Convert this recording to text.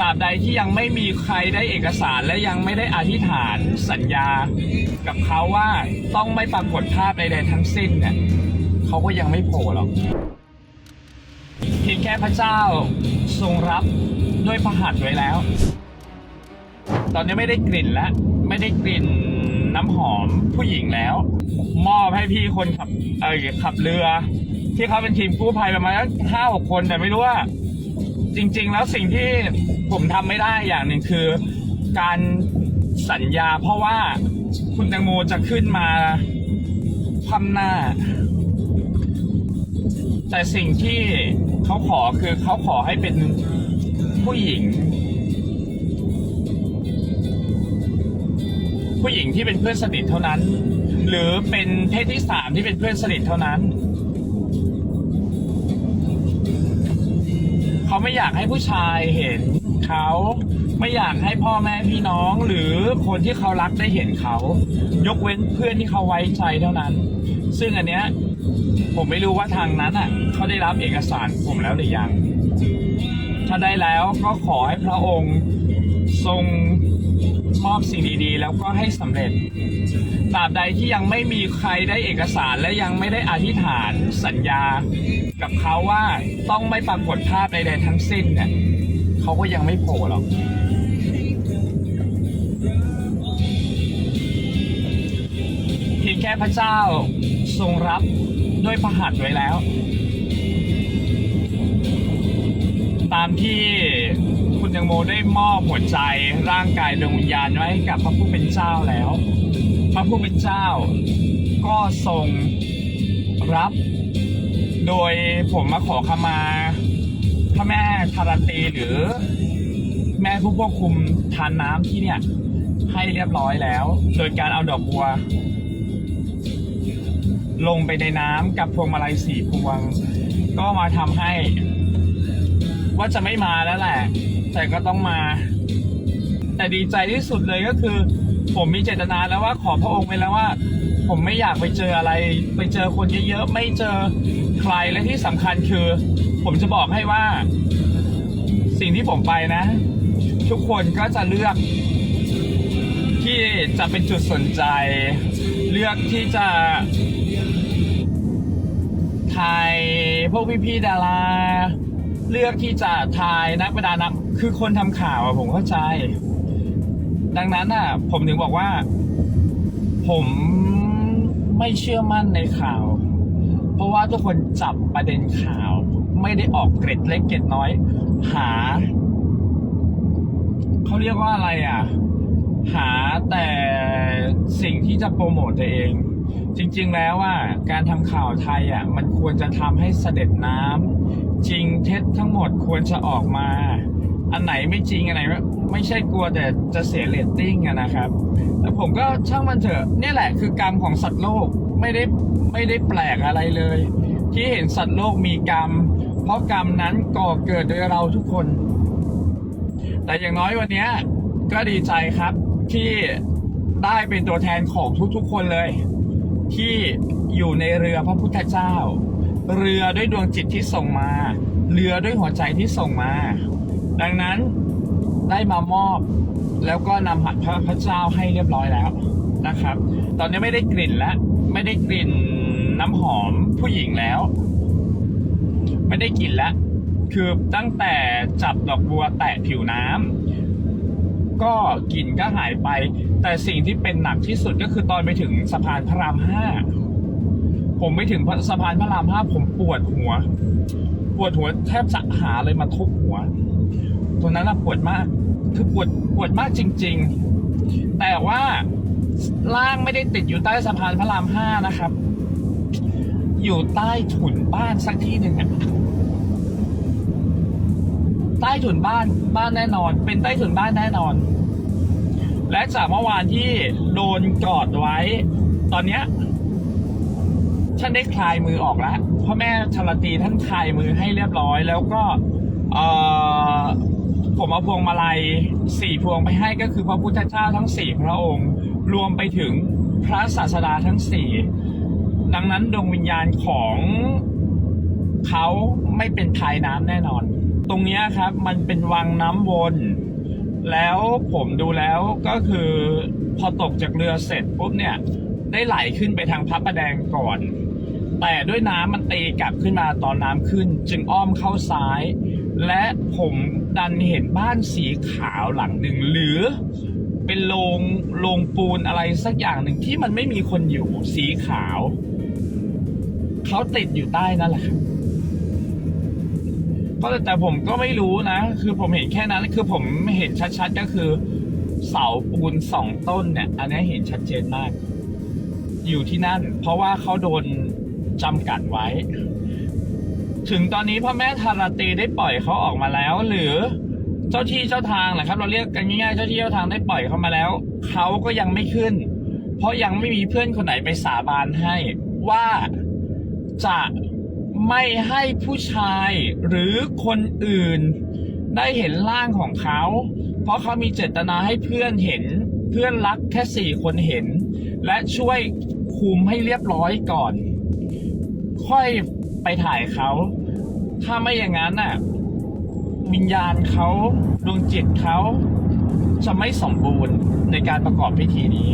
ตราบใดที่ยังไม่มีใครได้เอกสารและยังไม่ได้อธิษฐานสัญญา กับเขาว่าต้องไม่ปรากฏภาพใดๆทั้งสิ้นเนี่ยเขาก็ยังไม่โผล่หรอกเพียงแค่พระเจ้าทรงรับด้วยพระหัตถ์ไว้แล้ว ตอนนี้ไม่ได้กลิ่นแล้ว ไม่ได้กลิ่นน้ำหอมผู้หญิงแล้ว มอบให้พี่คนขับเออขับเรือ ที่เขาเป็นทีมกู้ภัยประมาณห้าหกคนแต่ไม่รู้ว่า จริง ๆ แล้วสิ่งที่ ผมทำไม่ได้อย่างหนึ่งคือการสัญญา เพราะว่าคุณแตงโมจะขึ้นมาคว่ำหน้า แต่สิ่งที่เขาขอคือเขาขอให้เป็นผู้หญิง ผู้หญิงที่เป็นเพื่อนสนิทเท่านั้น หรือเป็นเพศที่สามที่เป็นเพื่อนสนิทเท่านั้นเขาไม่อยากให้ผู้ชายเห็น เขาไม่อยากให้พ่อแม่พี่น้องหรือคนที่เขารักได้เห็นเขา ยกเว้นเพื่อนที่เขาไว้ใจเท่านั้น ซึ่งอันเนี้ยผมไม่รู้ว่าทางนั้นอะเขาได้รับเอกสารผมแล้วหรือยัง ถ้าได้แล้วก็ขอให้พระองค์ทรงมอบสิ่งดีๆ แล้วก็ให้สำเร็จตราบใดที่ยังไม่มีใครได้เอกสารและยังไม่ได้อธิษฐานสัญญา กับเขาว่าต้องไม่ปรากฏภาพใดๆทั้งสิ้นเนี่ย เขาก็ยังไม่โผล่หรอกเพียงแค่พระเจ้าทรงรับด้วยพระหัตถ์ไว้แล้ว ตามที่คุณแตงโมได้มอบหัวใจร่างกายดวงวิญญาณไว้ให้กับพระผู้เป็นเจ้าแล้ว พระผู้เป็นเจ้าก็ทรงรับ โดยผมมาขอขมาพระแม่ธารตีหรือ แม่ผู้ควบคุมทานน้ำที่เนี่ย ให้เรียบร้อยแล้ว โดยการเอาดอกบัว ลงไปในน้ำกับพวงมาลัยสี่พวง ก็มาทำให้ ว่าจะไม่มาแล้วแหละ แต่ก็ต้องมา แต่ดีใจที่สุดเลยก็คือ ผมมีเจตนาแล้วว่าขอพระองค์ไปแล้วว่า ผมไม่อยากไปเจออะไร ไปเจอคนเยอะๆไม่เจอใครและที่สำคัญคือ ผมจะบอกให้ว่าสิ่งที่ผมไปนะ ทุกคนก็จะเลือกที่จะเป็นจุดสนใจ เลือกที่จะถ่ายพวกพี่ๆดารา เลือกที่จะถ่ายนักประดาน้ำคือคนทำข่าวอะผมเข้าใจ ดังนั้นอะผมถึงบอกว่า ผมไม่เชื่อมั่นในข่าว เพราะว่าทุกคนจับประเด็นข่าว ไม่ได้ออกเกร็ดเล็กเกร็ดน้อย หา เขาเรียกว่าอะไรอะ หาแต่สิ่งที่จะโปรโมทตัวเอง จริง ๆ แล้วว่าการทำข่าวไทยอะมันควรจะทำให้เสด็จน้ำจริงเท็จทั้งหมดควรจะออกมา อันไหนไม่จริงอันไหนไม่ไม่ใช่กลัวแต่จะเสียเรตติ้งอะนะครับ แต่ผมก็ช่างมันเถอะนี่แหละคือกรรมของสัตว์โลกไม่ได้ไม่ได้แปลกอะไรเลย ที่เห็นสัตว์โลกมีกรรม เพราะกรรมนั้นก่อเกิดโดยเราทุกคน แต่อย่างน้อยวันนี้ก็ดีใจครับที่ได้เป็นตัวแทนของทุกๆ คนเลย ที่อยู่ในเรือพระพุทธเจ้า เรือด้วยดวงจิตที่ส่งมา เรือด้วยหัวใจที่ส่งมา ดังนั้นได้มามอบแล้วก็นำหัดพระพระเจ้าให้เรียบร้อยแล้วนะครับ ตอนนี้ไม่ได้กลิ่นแล้วไม่ได้กลิ่นน้ำหอมผู้หญิงแล้ว ไม่ได้กลิ่นแล้ว คือตั้งแต่จับดอกบัวแตะผิวน้ำก็กลิ่นก็หายไป แต่สิ่งที่เป็นหนักที่สุดก็คือตอนไปถึงสะพานพระรามห้าผมไปถึงสะพานพระรามห้าผมปวดหัว ปวดหัวแทบจะหาเลยมาทุบหัวตัวนั้นปวดมาก คือปวดปวดมากจริง ๆ แต่ว่าล่างไม่ได้ติดอยู่ใต้สะพานพระรามห้านะครับ อยู่ใต้ถุนบ้านสักที่หนึ่งอะ ใต้ถุนบ้านบ้านแน่นอน เป็นใต้ถุนบ้านแน่นอน และจากเมื่อวานที่โดนกอดไว้ ตอนเนี้ยท่านได้คลายมือออกแล้วพ่อแม่ชลตีท่านคลายมือให้เรียบร้อย แล้วก็เออผมเอาพวงมาลัยสี่พวงไปให้ก็คือพระพุทธเจ้าทั้งสี่พระองค์ รวมไปถึงพระศาสดาทั้งสี่ดังนั้นดวงวิญญาณของเขาไม่เป็นภายน้ำแน่นอน ตรงนี้ครับมันเป็นวังน้ำวน แล้วผมดูแล้วก็คือพอตกจากเรือเสร็จปุ๊บเนี่ย ได้ไหลขึ้นไปทางพระประแดงก่อน แต่ด้วยน้ำมันตีกลับขึ้นมาตอนน้ำขึ้น จึงอ้อมเข้าซ้าย และผมดันเห็นบ้านสีขาวหลังหนึ่งหรือเป็นโรงโรงปูนอะไรสักอย่างหนึ่งที่มันไม่มีคนอยู่สีขาว เขาติดอยู่ใต้นั่นแหละครับ ก็แต่ผมก็ไม่รู้นะ คือผมเห็นแค่นั้นคือผมเห็นชัดๆก็คือ เสาปูนสองต้นเนี่ย อันนี้เห็นชัดเจนมาก อยู่ที่นั่น เพราะว่าเขาโดนจำกัดไว้ ถึงตอนนี้พ่อแม่ธาราตีได้ปล่อยเขาออกมาแล้ว หรือเจ้าที่เจ้าทางแหละครับ เราเรียกกันง่ายๆเจ้าที่เจ้าทางได้ปล่อยเขามาแล้วเขาก็ยังไม่ขึ้น เพราะยังไม่มีเพื่อนคนไหนไปสาบานให้ว่าจะ ไม่ให้ผู้ชายหรือคนอื่น ได้เห็นร่างของเขา เพราะเขามีเจตนาให้เพื่อนเห็น เพื่อนรักแค่สี่คนเห็น และช่วยคุมให้เรียบร้อยก่อน ค่อยไปถ่ายเขา ถ้าไม่อย่างนั้นน่ะ วิญญาณเขาดวงจิตเขาจะไม่สมบูรณ์ในการประกอบพิธีนี้